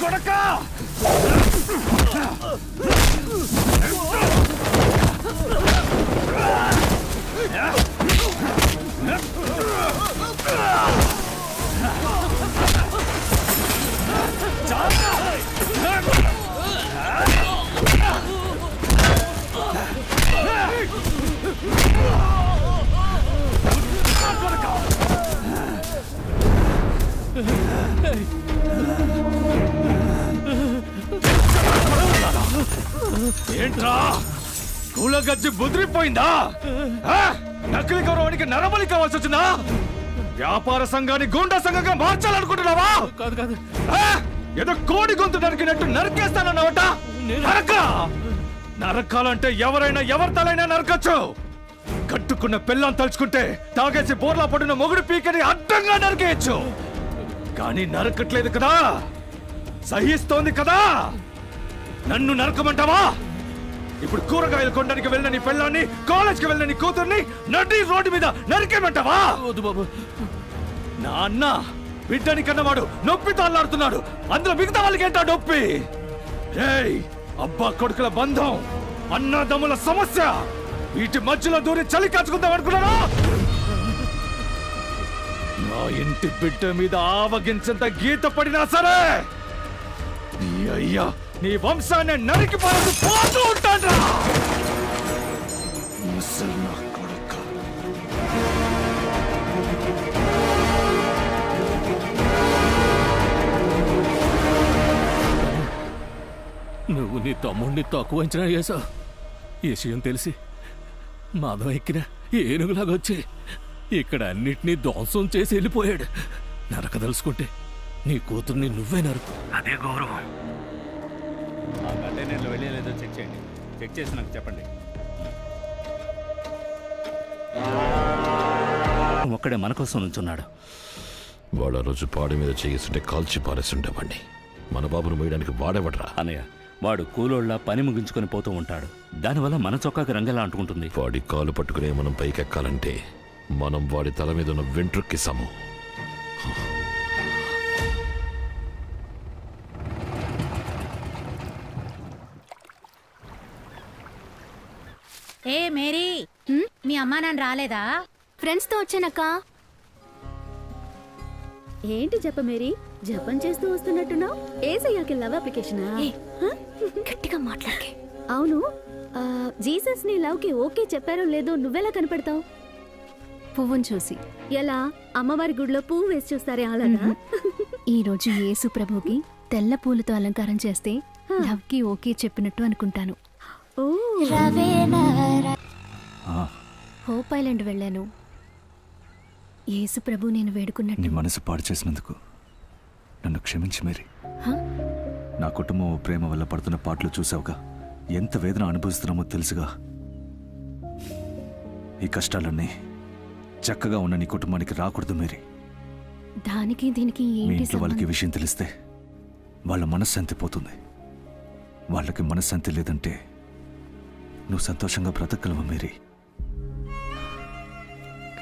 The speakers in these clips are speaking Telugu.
కొడకా! ఏంట్రా? కూలగజ్జి బుదిరిపోయిందా? ఆ? నకిలీ గౌరవానికి నరబలి కావాల్సి వచ్చిందా? వ్యాపార సంఘాన్ని గూండా సంఘంగా మార్చాలనుకుంటున్నావా? కాదు కాదు? ఏదో కోడి గొంతు నరికినట్టు నరికేస్తానన్నావట? నరక! నరకాలంటే ఎవరైనా ఎవరి తలైనా నరకచ్చు. కట్టుకున్న పిల్లం తలుచుకుంటే తాగేసి బోర్లా పడిన మొగుడు పీకని అడ్డంగా నరికేయచ్చు. కానీ నరకట్లేదు కదా? సహిస్తోంది కదా? నన్ను నరకమంటావా? ఇప్పుడు కూరగాయలు కొనడానికి వెళ్ళిన నీ పెళ్ళాన్ని కాలేజ్కి వెళ్ళిన నీ కూతుర్ని నడి రోడ్డు మీద నరికేమంటావా వద్దు బాబు. నా అన్న బిడ్డని కన్నవాడు నొప్పితో అల్లాడుతున్నాడు అందులో మిగతా వాళ్ళకి ఏంటా నొప్పి? రేయ్ అబ్బా కొడుకుల బంధం అన్నదమ్ముల సమస్య. వీటి మధ్యలో దూరి చలి కాచుకుందాం అనుకున్నారా నా ఇంటి బిడ్డ మీద ఆవగించంత గీత పడినా సరే నీ అయ్యా నీ వంశాన్ని నరికి పోతూ ఉంటాడ్రా ముసలి నా కొడుకు. నువ్వు నీ తమ్ముడిని తక్కువ అంచనా చేసావు ఈ విషయం తెలిసి మాధవ ఎక్కిన ఏనుగులాగా వచ్చి ఇక్కడ అన్నిటినీ ధ్వంసం చేసి వెళ్ళిపోయాడు. నరకదలుచుకుంటే నీ కూతుర్ని నువ్వే నరుకు. అదే గౌరవం. ఆ కంటైనర్లో వెళ్ళలేదో చెక్ చేయండి. చెక్ చేసి నాకు చెప్పండి. ఒక్కడే మన కోసం నుంచున్నాడు. వాడు ఆ రోజు పాడి మీద చేస్తుంటే కాల్చి పారేస్తుండేవాడిని మన బాబును మోయడానికి వాడేవడ్రా? అన్నయ్య వాడు కూలోళ్ళ పని ముగించుకొని పోతూ ఉంటాడు. దానివల్ల మన చొక్కాకి రంగెలా అంటుకుంటుంది. వాడి కాలు పట్టుకునే మనం పైకెక్కాలంటే మనం వాడి తల మీద ఉన్న వెంట్రుక్కి ఏ మేరీ. మీ అమ్మా నాన్న రాలేదా? ఫ్రెండ్స్తో వచ్చానక్క. ఏంటి జప మేరీ? జపం చేస్తూ వస్తున్నట్టున్నావు? ఏసయ్యాకి లవ్ అప్లికేషన్? గట్టిగా మాట్లాడకే. అవును. జీసస్ని లవ్కి ఓకే చెప్పారో లేదో నువ్వెలా కనపడతావు? పువ్వును చూసి. ఎలా? అమ్మవారి గుడిలో పువ్వు వేసి చూస్తారే అలాగా ఈ రోజు యేసు ప్రభుకి తెల్ల పూలతో అలంకారం చేస్తే లవ్కి ఓకే చెప్పినట్టు అనుకుంటాను. హోప్ ఐలాండ్ వెళ్ళాను. యేసు ప్రభు నేను నీ వేడుకున్నట్టు మనసు పాడు చేసినందుకు నన్ను క్షమించి మేరీ? నా కుటుంబం ప్రేమ వల్ల పడుతున్న పాటలు చూసావుగా? ఎంత వేదన అనుభవిస్తున్నామో తెలుసుగా? ఈ కష్టాలన్నీ చక్కగా ఉన్న నీ కుటుంబానికి రాకూడదు మేరీ. దానికి దీనికి ఇంట్లో వాళ్ళకి? విషయం తెలిస్తే వాళ్ళ మనశ్శాంతి పోతుంది. వాళ్ళకి మనశ్శాంతి లేదంటే నువ్వు సంతోషంగా బ్రతకగలవా మేరీ?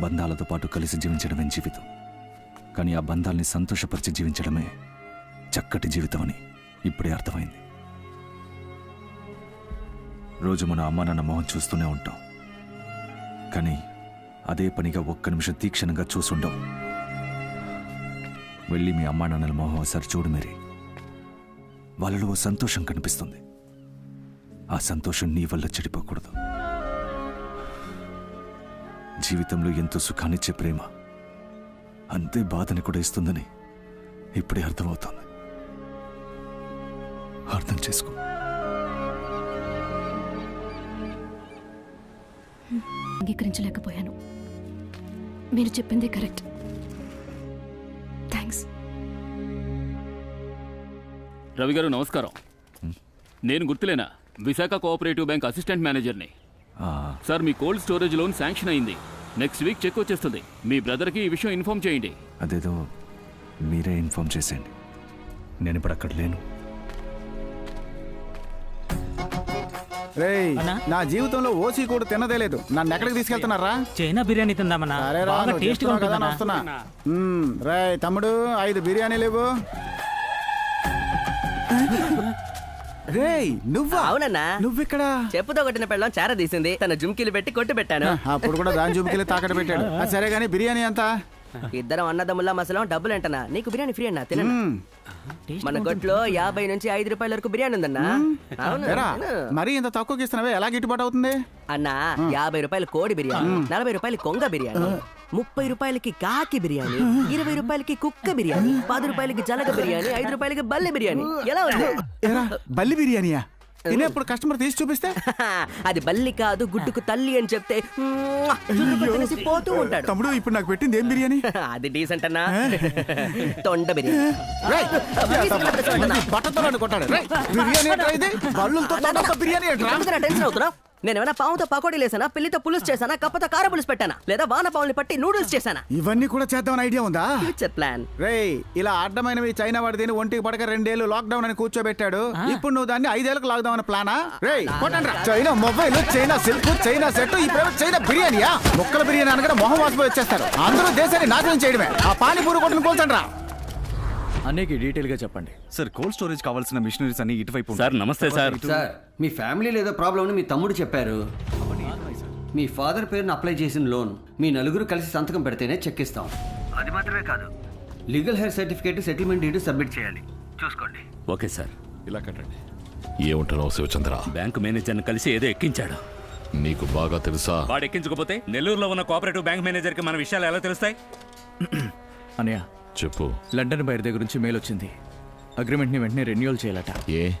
బంధాలతో పాటు కలిసి జీవించడమే జీవితం. కానీ ఆ బంధాల్ని సంతోషపరిచి జీవించడమే చక్కటి జీవితం అని ఇప్పుడే అర్థమైంది. రోజు మన అమ్మ నాన్న మొహం చూస్తూనే ఉంటాం. కానీ అదే పనిగా ఒక్క నిమిషం తీక్షణంగా చూసుండం వెళ్ళి మీ అమ్మా నాన్నల మొహం ఒకసారి చూడు మేరీ. వాళ్ళలో ఓ సంతోషం కనిపిస్తుంది. ఆ సంతోషం నీ వల్ల చెడిపోకూడదు. జీవితంలో ఎంతో సుఖాన్నిచ్చే ప్రేమ అంతే బాధని కూడా ఇస్తుందని ఇప్పుడే అర్థమవుతోంది. అర్థం చేసుకో. అంగీకరించలేకపోయాను. మీరు చెప్పింది కరెక్ట్. థ్యాంక్స్. రవి గారు నమస్కారం నేను గుర్తులేనా? విశాఖ కోఆపరేటివ్ బ్యాంక్ అసిస్టెంట్ మేనేజర్ని. ఆ, సార్ మీ కోల్డ్ స్టోరేజ్ లోన్ శాంక్షన్ అయింది. నెక్స్ట్ వీక్ చెక్ వచ్చేస్తుంది. మీ బ్రదర్కి ఈ విషయం ఇన్ఫార్మ్ చేయండి. అదేదో మీరే ఇన్ఫార్మ్ చేసేయండి. నేను ఇప్పుడు అక్కడ లేను. రేయ్ నా జీవితంలో ఓసీ కూడా తినదే లేదు. నన్ను ఎక్కడికి తీసుకెళ్తున్నారా? చైనా బిర్యానీ తిందామన్నా? టేస్ట్ కదా వస్తున్నా. తమ్ముడు ఐదు బిర్యానీ లేవు రేయ్ నువ్వా? అవునన్నా. నువ్విక్కడ? చెప్పుతో కొట్టిన పెళ్ళం చార తీసింది. తన జుమ్కీలు పెట్టి కొట్టి పెట్టాను. అప్పుడు కూడా దాని చూపుకెళ్ళి తాకట్టు పెట్టాడు. సరే గానీ బిర్యానీ ఎంత? ఇద్దరం అన్నదమ్ముల్లా మసలం డబ్బులు అంటనా నీకు బిర్యానీ ఫ్రీ అన్నా? మ్మ్. మన కొట్లో యాభై నుంచి ఐదు రూపాయల వరకు బిర్యానీ ఉందన్నా. అవును. తిను. మరీ ఇంత తక్కువకి ఇస్తున్నావే ఎలా గిట్టుబాటు అవుతుంది? అన్నా యాభై రూపాయల కోడి బిర్యానీ నలభై రూపాయల కొంగ బిర్యానీ. ముప్పై రూపాయలకి కాకి బిర్యానీ ఇరవై రూపాయలకి కుక్క బిర్యానీ పది రూపాయలకి జలగ బిర్యానీ ఐదు రూపాయలకి బల్లె బిర్యానీ. ఎలా ఉంది? బల్లి బిర్యానీయా? తినేప్పుడు కస్టమర్ తీసి చూపిస్తే? అది బల్లి కాదు గుడ్డుకు తల్లి అని చెప్తే తినేసి పోతూ ఉంటాడు. తమ్ముడు ఇప్పుడు నాకు పెట్టింది ఏం బిర్యానీ? అది డీసెంట్ అన్నా. తొండ బిర్యానీ. రేయ్, బట్టతో కొట్టాడు. బిర్యానీ బల్లులతో బిర్యానీ టెన్షన్ అవుతున్నావు నేను ఏమైనా పావుతో పకోడీలు వేసానా పిల్లితో పులుసు చేశానా? కప్పతో కార పులుసు పెట్టానా? లేదా వాన పావుల్ని పట్టి నూడిల్స్ చేశానా? ఇవన్నీ కూడా చేద్దామని ఐడియా ఉందా? ఫ్యూచర్ ప్లాన్ రేయ్ ఇలా అడ్డమైనవి చైనా వాడి దీని ఒంటికి పడక రెండేళ్ళు లాక్డౌన్ అని కూర్చోబెట్టాడు. ఇప్పుడు నువ్వు దాన్ని ఐదేళ్ళకు లాక్డౌన్ ప్లానా రేయ్ కొట్టండి China mobile China silk China set ఇప్పుడు చైనా బిర్యానీయా? ముక్కల బిర్యానీ అనగా మొహం వాసిపోయి వచ్చేస్తారు. అందరూ దేశాన్ని నాశనం చేయడమే. ఆ పానీపూరి కొట్టుని కోల్చండి రా అన్నయ్యకి డీటెయిల్గా చెప్పండి. సార్ కోల్డ్ స్టోరేజ్ కావాల్సిన మిషనరీస్ అన్ని ఇటువైపు. సార్ నమస్తే సార్. సార్ మీ ఫ్యామిలీ ఏదో ప్రాబ్లం అని మీ తమ్ముడు చెప్పారు. మీ ఫాదర్ పేరును అప్లై చేసిన లోన్ మీ నలుగురు కలిసి సంతకం పెడితేనే చెక్ ఇస్తాం. అది మాత్రమే కాదు. Legal heir certificate settlement deed submit చేయాలి. చూసుకోండి. Okay sir. ఇలా కట్టండి. ఏముంటున్నావు శివచంద్ర బ్యాంకు మేనేజర్ని కలిసి ఏదో ఎక్కించాడు. నీకు బాగా తెలుసా? వాడు ఎక్కించకపోతే నెల్లూరులో ఉన్న కోఆపరేటివ్ బ్యాంక్ మేనేజర్కి మన విషయాలు ఎలా తెలుస్తాయి? అన్నయ్య చెప్పు. లండన్ బయర్ దగ్గర నుంచి మెయిల్ వచ్చింది. అగ్రిమెంట్ని వెంటనే రెన్యూవల్ చేయాలట. ఏ?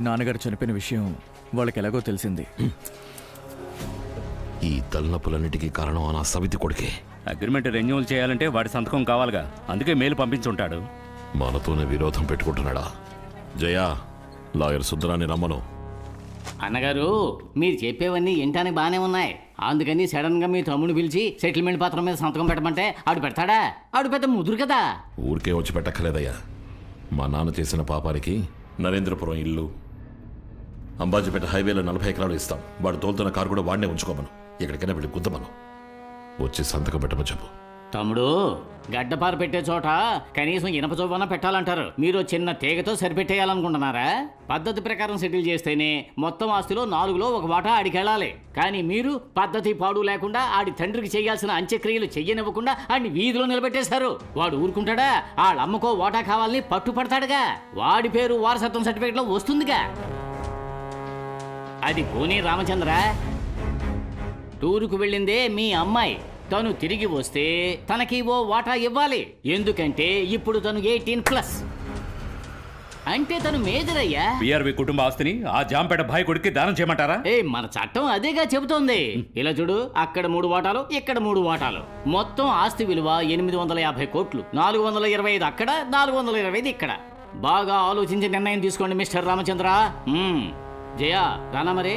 నాన్నగారు చనిపోయిన విషయం వాళ్ళకి ఎలాగో తెలిసింది. ఈ తలనొప్పులన్నిటికీ కారణం ఆ నా సవితి కొడుకే. అగ్రిమెంట్ రెన్యూవల్ చేయాలంటే వాడి సంతకం కావాలిగా. అందుకే మెయిల్ పంపించుంటాడు. మనతోనే విరోధం పెట్టుకుంటున్నాడా? జయా లాయర్ సుందరాన్ని నమ్మను అన్నగారు మీరు చెప్పేవన్నీ వింటానికి బాగానే ఉన్నాయి. అందుకని సడన్గా మీ తమ్ముడు పిలిచి సెటిల్మెంట్ పత్రం మీద సంతకం పెట్టమంటే ఆడు పెడతాడా? ఆడు పెద్ద ముదురు కదా. ఊరికే వచ్చి పెట్టక్కర్లేదయ్యా. మా నాన్న చేసిన పాపానికి నరేంద్రపురం ఇల్లు అంబాజీపేట హైవేలో నలభై ఎకరాలు ఇస్తాం. వాడు తోలుతున్న కారు కూడా వాడినే ఉంచుకోమను. ఎక్కడికైనా వెళ్ళి గుద్దమను. వచ్చి సంతకం పెట్టమని చెప్పు. తమ్ముడు గడ్డపార పెట్టే చోట కనీసం ఇనప చొవ్వన పెట్టాలంటారు. మీరు చిన్న తీగతో సరిపెట్టేయాలనుకుంటున్నారా? పద్ధతి ప్రకారం సెటిల్ చేస్తేనే మొత్తం ఆస్తిలో నాలుగులో ఒక వాటా ఆడికెళ్ళాలి కానీ మీరు పద్ధతి పాడు లేకుండా ఆడి తండ్రికి చేయాల్సిన అంత్యక్రియలు చెయ్యనివ్వకుండా ఆడిని వీధిలో నిలబెట్టేశారు. వాడు ఊరుకుంటాడా? వాళ్ళమ్మకో వాటా కావాలని పట్టుపడతాడుగా. వాడి పేరు వారసత్వం సర్టిఫికేట్లో వస్తుందిగా. అది పోనీ రామచంద్ర. టూరుకు వెళ్ళిందే మీ అమ్మాయి. తను తిరిగి వస్తే తనకి ఓ వాటా ఇవ్వాలి. ఎందుకంటే ఇప్పుడు తను ఎయిటీన్ ప్లస్. అంటే తను మేజర్ అయ్యా పిఆర్వి కుటుంబ ఆస్తిని ఆ జాంపేట భాయ్ కొడుక్కి దానం చేయమంటారా? ఏ మన చట్టం అదేగా చెబుతోంది. ఇలా చూడు అక్కడ మూడు వాటాలు ఇక్కడ మూడు వాటాలు. మొత్తం ఆస్తి విలువ ఎనిమిది వందల యాభై కోట్లు. నాలుగు వందల ఇరవై ఐదు అక్కడ నాలుగు వందల ఇరవై ఐదు ఇక్కడ. బాగా ఆలోచించి నిర్ణయం తీసుకోండి మిస్టర్ రామచంద్ర. జయ రానా మరి?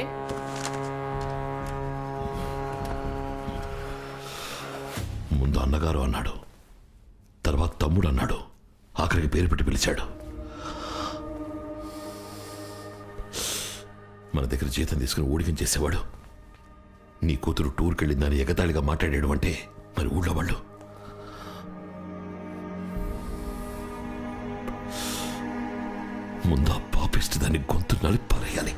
అన్నగారు అన్నాడు. తర్వాత తమ్ముడు అన్నాడు. ఆఖరికి పేరు పెట్టి పిలిచాడు. మన దగ్గర జీతం తీసుకుని ఊడికం చేసేవాడు. నీ కూతురు టూర్కి వెళ్ళిందని ఎగతాళిగా మాట్లాడాడు అంటే మరి ఊళ్ళో వాళ్ళు? ముందు ఆ పాపిస్ట్ దాన్ని గొంతు నలిపారేయాలి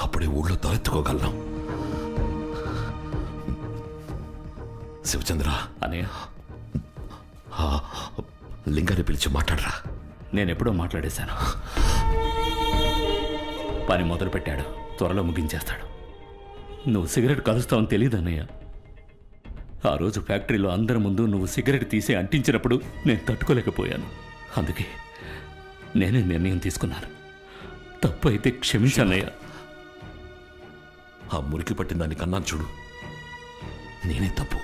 అప్పుడే ఊళ్ళో తలెత్తుకోగలం శివచంద్ర. ఆ లింగాన్ని పిలిచి మాట్లాడరా. నేను ఎప్పుడో మాట్లాడేశాను. పని మొదలు పెట్టాడు త్వరలో ముగించేస్తాడు. నువ్వు సిగరెట్ కలుస్తావని తెలియదు అన్నయ్య. ఆ రోజు ఫ్యాక్టరీలో అందరి ముందు నువ్వు సిగరెట్ తీసి అంటించినప్పుడు నేను తట్టుకోలేకపోయాను. అందుకే నేనే నిర్ణయం తీసుకున్నాను. తప్పు అయితే క్షమించానయ్యా ఆ మురికి పట్టిన దాన్ని కన్నాను చూడు. నేనే తప్పు.